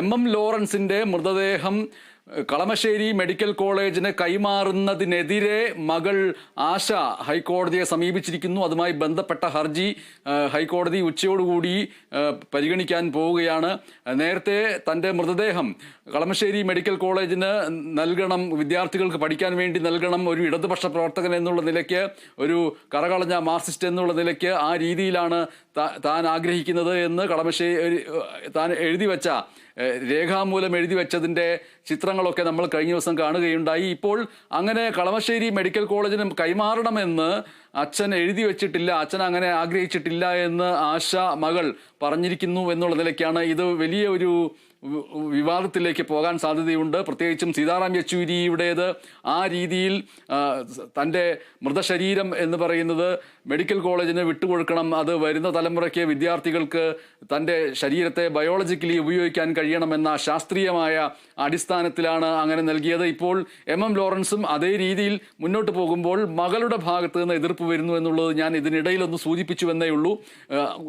M M ലോറൻസിന്റെ മൃതദേഹം Kalamassery medical കോളേജിന് കൈമാറുന്നതിനെതിരെ മകൾ ആശ ഹൈക്കോടതിയെ സമീപിച്ചിരിക്കുന്നു. അതുമായി ബന്ധപ്പെട്ട ഹർജി ഹൈക്കോടതി ഉച്ചയോടുകൂടി പരിഗണിക്കാൻ പോവുകയാണ്. നേരത്തെ തന്റെ മൃതദേഹം കളമശ്ശേരി മെഡിക്കൽ കോളേജിന് നൽകണം വിദ്യാർത്ഥികൾക്ക് പഠിക്കാൻ വേണ്ടി നൽകണം ഒരു ഇടതുപക്ഷ പ്രവർത്തകൻ എന്നുള്ള നിലയ്ക്ക് ഒരു കറകളഞ്ഞ മാർക്സിസ്റ്റ് എന്നുള്ള നിലയ്ക്ക് ആ രീതിയിലാണ് താൻ ആഗ്രഹിക്കുന്നത് എന്ന് കളമശ്ശേരി താൻ എഴുതി വെച്ച രേഖാമൂലം എഴുതി വെച്ചതിന്റെ ചിത്രങ്ങളൊക്കെ നമ്മൾ കഴിഞ്ഞ ദിവസം കാണുകയുണ്ടായി. ഇപ്പോൾ അങ്ങനെ കളമശ്ശേരി മെഡിക്കൽ കോളേജിന് കൈമാറണമെന്ന് അച്ഛൻ എഴുതി വെച്ചിട്ടില്ല അച്ഛൻ അങ്ങനെ ആഗ്രഹിച്ചിട്ടില്ല എന്ന് ആശ മകൾ പറഞ്ഞിരിക്കുന്നു എന്നുള്ള നിലയ്ക്കാണ് ഇത് വലിയ ഒരു വിവാദത്തിലേക്ക് പോകാൻ സാധ്യതയുണ്ട്. പ്രത്യേകിച്ചും സീതാറാം യെച്ചൂരിയുടേത് ആ രീതിയിൽ തന്റെ മൃതശരീരം എന്ന് പറയുന്നത് മെഡിക്കൽ കോളേജിന് വിട്ടുകൊടുക്കണം. അത് വരുന്ന തലമുറയ്ക്ക് വിദ്യാർത്ഥികൾക്ക് തന്റെ ശരീരത്തെ ബയോളജിക്കലി ഉപയോഗിക്കാൻ കഴിയണമെന്ന ശാസ്ത്രീയമായ അടിസ്ഥാനത്തിലാണ് അങ്ങനെ നൽകിയത്. ഇപ്പോൾ എം എം ലോറൻസും അതേ രീതിയിൽ മുന്നോട്ട് പോകുമ്പോൾ മകളുടെ ഭാഗത്ത് നിന്ന് എതിർപ്പ് വരുന്നു എന്നുള്ളത് ഞാൻ ഇതിനിടയിലൊന്ന് സൂചിപ്പിച്ചു എന്നേ ഉള്ളൂ